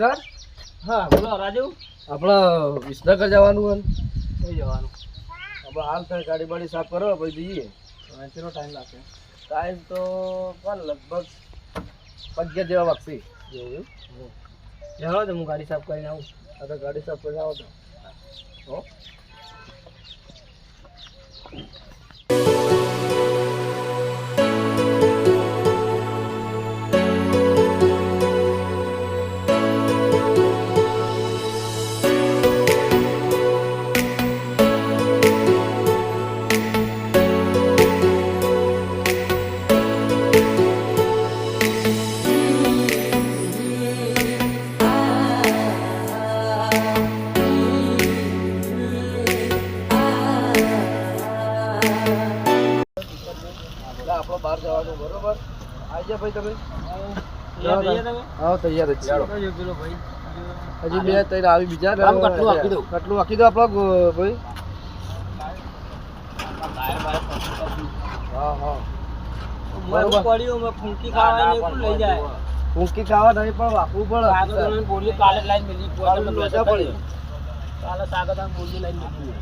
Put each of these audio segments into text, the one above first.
હા બોલો રાજુ. આપણે વિસનગર જવાનું હોય કઈ જવાનું? આપણે હાલ થાય ગાડી બાડી સાફ કરો પછી જઈએ. કેટલો ટાઈમ લાગશે? ટાઈમ તો પણ લગભગ અગિયાર જેવા વાગશે. એવું જવા તો હું ગાડી સાફ કરીને આવું. આ તો ગાડી સાફ કરી આવો તો. ભાઈ તમે? તૈયાર હા તૈયાર જ હજી બે ત્રણ આવી બીજા કટલું આપી દઉં. કટલું આપી દો આપણો ભાઈ. હા હા. પડ્યું ફૂંકી ખાવાની લઈ જાય. ફૂંકી ખાવા નહીં પણ વાપરવું કાગળ પડે બોલી કાલે લાઈન મેલી. કાલે તો લોચા પડી. કાલે કાગળ બોલી લાઈન મેલી.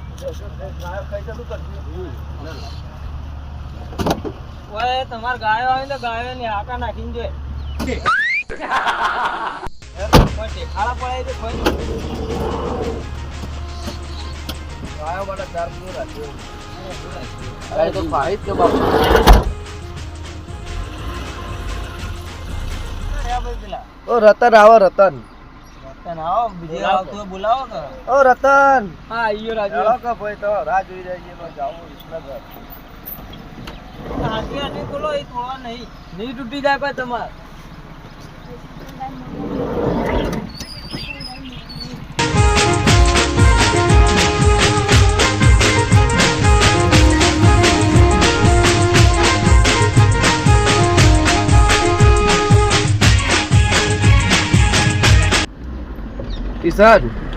ઓય તમાર ગાયો આવે તો ગાયો ને હાકા નાખીને જોય તો કોઈ ગાયો માટે ચાર કિલો રાખ્યો ગાય તો ખાઈ જ કે બાપુ ઓ રતન આવો રતન. રતન આવો બીજે આવતો બોલાવો કે ઓ રતન. હા આયો રાજુ. કે ભાઈ તો રાહ જોઈ રહી છે જાવું હાથી હાથી બોલો એ થોડા નહીં. નહીં તૂટી જાય કોઈ તમાર. કિશન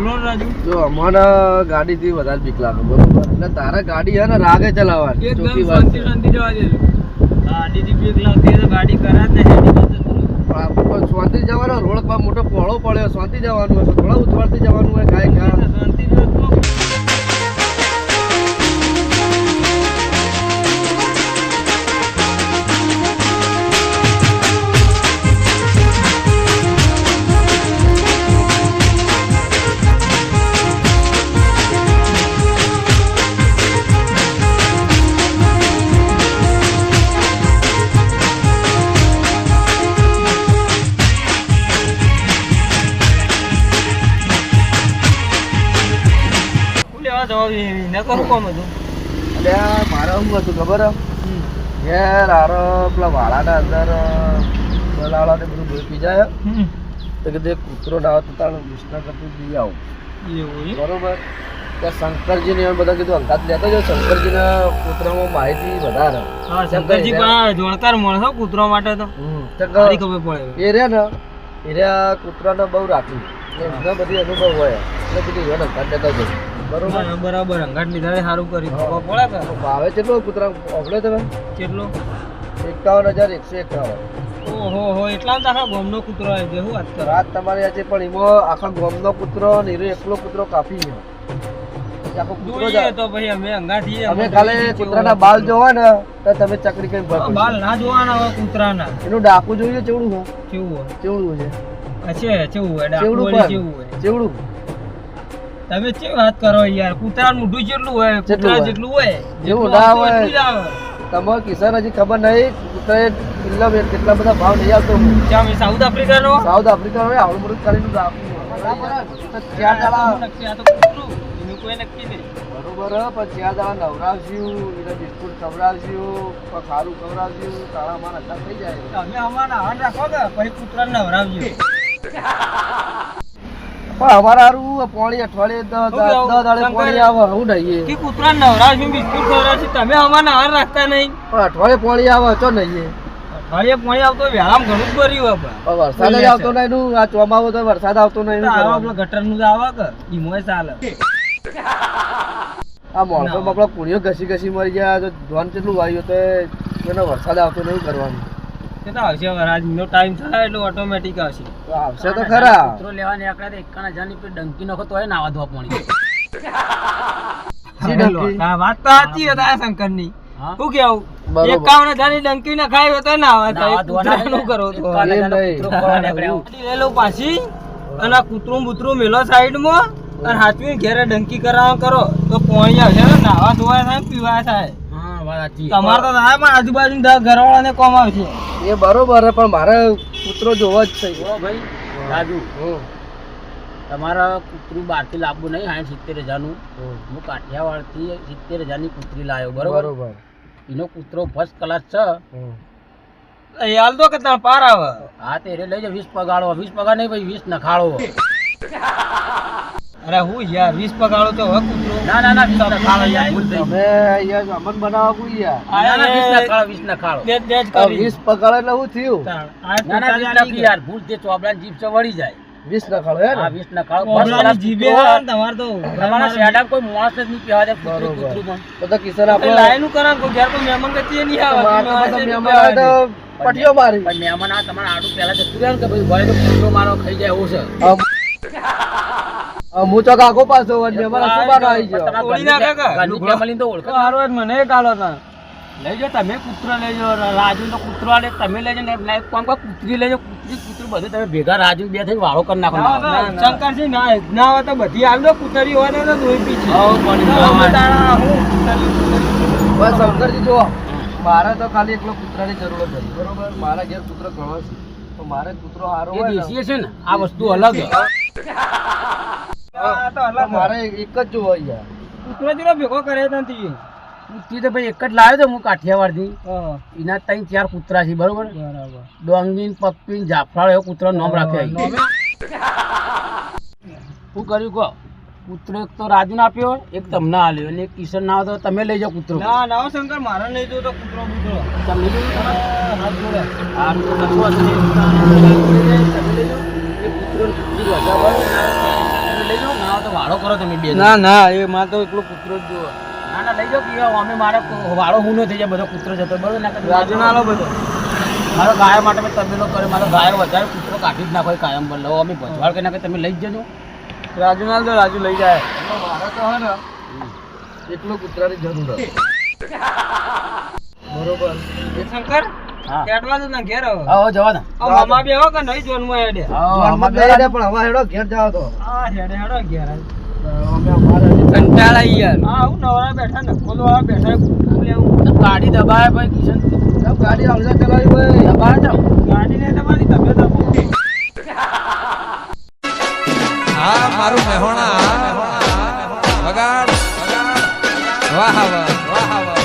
બોલો રાજુ. જો અમારે ગાડીથી વધારે બીક લાગે બરોબર. એટલે તારે ગાડી હે ને રાગે ચલાવવાની. ચોખ્ખી વાત શાંતિ જવા દે. ગાડીથી બીક લાગતી તો ગાડી કરાત ને શાંતિ જવાનો રોડ પર મોટો પોળો પડ્યો શાંતિ જવાનું હોય થોડા ઉતવાળથી જવાનું હોય કાંઈ કાં શાંતિ એને કોમ હતું? એટલે મારે શું હતું ખબર? ઘેર હારો પેલા વાળાના અંદર દલાળાને બધું પી જાય. તો કીધું કૂતરો આવું. બરોબર? ત્યાં શંકરજીને એમ બધા કીધું અંકાત લેતો જો શંકરજીના કૂતરામાં માહિતી વધારે. હા શંકરજી જોણકાર હો કૂતરો માટે તો. ખબર પડે એ રહ્યા ને એ રહ્યા કૂતરાને બહુ રાખ્યું એમને બધી અનુભવ હોય. એટલે કીધું એને અંગાત લેતો બરોબર. બરાબર અંગાટ લીધા સારું કર્યું. પડે કે ભાવે કેટલો કૂતરા? ઓગળે તમે? કેટલો? એકાવન હજાર એકસો એકાવન. ઓહો હો એટલા તો આખા ગામનો કૂતરો આવે છે વાત કરે. રાત તમારી આ પણ એમાં આખા ગામનો કૂતરો ને એરો એકલો કૂતરો કાફી છે આખો કૂતરો જ તો પછી અમે અંગાથી તમે ખાલી કૂતરાના બાલ જોવા ને તો તમે ચકરી કઈ ભર બાલ ના જોવાના હોય કૂતરાના. એનું ડાકુ જોઈએ ચેવડું હોય? ચેવડું છે. છે કેવું હોય ચેવડું. કેવું ચેવડું? તમે ચેવી વાત કરો યાર? કૂતરાનું મોઢું જેટલું હોય જેટલું કૂતરા જેટલું હોય જેવું ના હોય. તમે કિસાન હજી ખબર નહીં કૂતરાએ કિલ્લા કેટલા બધા ભાવ નહીં આવતો ક્યાં અમે સાઉથ આફ્રિકાનો. સાઉથ આફ્રિકા હોય આવડું બધું કરીને તો ચાર દાડા નક્કી આ તો કૂતરું એનું કોઈ નક્કી નહીં. બરોબર પણ ચાર દાડા નવરાવશું એને બિસ્કુટ ખવડાવશું પણ ખારું ખવડાવશું તારા મારા હતા થઈ જાય. તમે અમારા હાથ રાખો કે પછી કુતરા નવરાવજો. પણ અમારા હારું પોણી અઠવાડિયે દસ દાડે પોણી આવે હું નહીં કે કૂતરાને નવરાવશું બિસ્કુટ ખવડાવશું તમે અમારા હાર રાખતા નહીં. પણ અઠવાડિયે પોણી આવે તો નહીં પાણી આવતો ઘણું પણ. પણ વરસાદ જ આવતો નહીં નું આ ચોમાવો તો વરસાદ આવતો નહીં આવા કરવાનું? પેલા આવે કે ઈમોય ચાલે. આ માણસો આપણા પુણ્યો ઘસી ઘસી મરી ગયા તો ધોન કેટલું વાયું તો એને વરસાદ આવતો નહીં કરવાનું. એ આવશે હવે આજનો ટાઈમ થાય એટલે ઓટોમેટિક આવશે. તો આવશે તો ખરા. કૂતરો લેવા નીકળ્યા તો એકાના હજારની પેલી ડંકી નાખો તોય નાવા ધોવા પાણી. શી ડંકી? હા, વાત તો સાચી છે શંકરની. શું કેવું? એકાવન હજારની ડંકી ન ખાઈ હોય તો ના આવે નાવા ધોવાના કૂતરાનું કરો તો પાછી અને આ કૂતરું બૂતરું મેલો સાઈડમાં અને હાથવી ઘેરે ડંકી કરાવ કરો. તો પોણી આવશે નાવા ધોવા થાય પીવા થાય. તમારે તો થાય પણ આજુબાજુ દસ ઘરવાળાને કોમ આવશે એ બરોબર પણ મારે કૂતરો જોવો જ છે. ભાઈ રાજુ. તમારે કૂતરું બહારથી લાવવું નહીં સાઠ સિત્તેર હજારનું. હું કાઠિયાવાડથી સિત્તેર હજારની કૂતરી લાવ્યો બરોબર? બરોબર. એનો કૂતરો ફર્સ્ટ ક્લાસ છે. હાલ તો કે તાર પાર આવે. હા તે લઈ જાઓ વીસ પગાડો વીસ પગાર નહીં ભાઈ વીસ નખાડો. અરે હું યાર વીસ પગાળો તો હવે કૂતરો ના ના ના 20 ના ખાળો યાર ભૂલ થઈ તમે અહીંયા અમન બનાવવા કુ યાર. ના ના વીસ નખાડો વીસ નખાડો દેજ દે આ કરી. 20 પગાળો એટલે હું થયું? ના ના 20 ના યાર ભૂલ તે ચોપડા જીભ છે વળી જાય. 20 ના ખાળો હે હા ને વીસ નખાડો પોતાની first જીભે. ને તમારે તો તમારા શેડા કોઈ માણસ જ નહીં કહેવા દે કૂતરો કૂતરો પણ. તો તો કિશન આપણે લાયનું કરાવ કોઈ ઘેર કોઈ મહેમાન ગતિએ નહીં આવે મહેમાન આવે તો પટિયો મારી. પણ મહેમાન આ તમારા આડું પહેલા જતું રહે ને કે ભાઈ ભાઈ તો કૂતરો મારો ખાઈ જાય એવું છે. હું તો કાકો પાછો હોય ને મહેમાન આવી ગયો? તમારા ના કાકા family ને તો ઓળખો. જ મને કાલો ના. લઈ જાઓ તમે કૂતરો લઈ જાઓ રાજુ નો કૂતરો આલે તમે લઈ જો ને એટલે કોમ કો કૂતરી લઈ જાઓ કૂતરી કૂતરો બધું તમે ભેગા રાજુ બે થઈ વાળો કરી નાખો. ના, ના, ના ના. હોય તો બધી હાલ દો કૂતરી હોય ને તો પી છે. તો જો. બસ શંકરજી જુઓ. મારે તો ખાલી એકલો કૂતરાની જરૂર જ હતી બરોબર? મારા ઘેર કૂતરો ઘણો છે. તો મારે કૂતરો સારો એ હોય દેશી છે ને? આ વસ્તુ અલગ છે. આ તો તો અલગ મારે એક જ જોવો યાર કૂતરો ભેગો કરે નથી કૂતરી તો ભાઈ એક જ લાવ્યો તો હું કાઠિયાવાડથી. એના ત્રણ ચાર કૂતરા છે બરોબર? બરાબર. ડોંગીન પપ્પીન જાફરાળ એવો કૂતરો નામ રાખ્યો અહીં. શું કર્યું કહો? કૂતરો એક તો રાજુને આપ્યો એક તમને આલ્યો. અને એક કિશન ના તો તમે લઈ જાઓ કૂતરો. ના ના શંકર મારે કૂતરો લઈ જાઓ તો કશું કૂતરો તમે લઈ જાઓ કૂતરોને કૂતરી વધારે હોય. તમે લઈ જાઓ. ના હોય તો વાળો કરો તમે બે ના ના એ માં તો એકલો કૂતરો જ જોવો. ના ના લઈ જાઓ કે અમે મારો વાળો હું થઈ જાય બધો કૂતરો જતો બરોબર ના કે રાજુ ના લો બધો. મારો ગાય માટે મેં તબેલો કરે મારો ગાયો વધારે કૂતરો કાઢી જ નાખો કાયમ પર. લો અમે ભજવાડ કરી નાખે તમે લઈ જજો. રાજુ ના તો રાજુ લઈ જાય. મારો તો હે ને. એકલો કૂતરાની જરૂર બરોબર. એ શંકર જવા દો કે પણ હવે હેડો ઘેર જાવ તો. હેડે હેડો ઘેર કંટાળા યાર હા હું નવરા બેઠા ને ખોલવા બેઠા ગાડી દબાય ભાઈ કિશન. ગાડી આવજા ચલાવી ભાઈ દબાય તો. ગાડી ને તમારી તમે વાહ વાહ વાહ.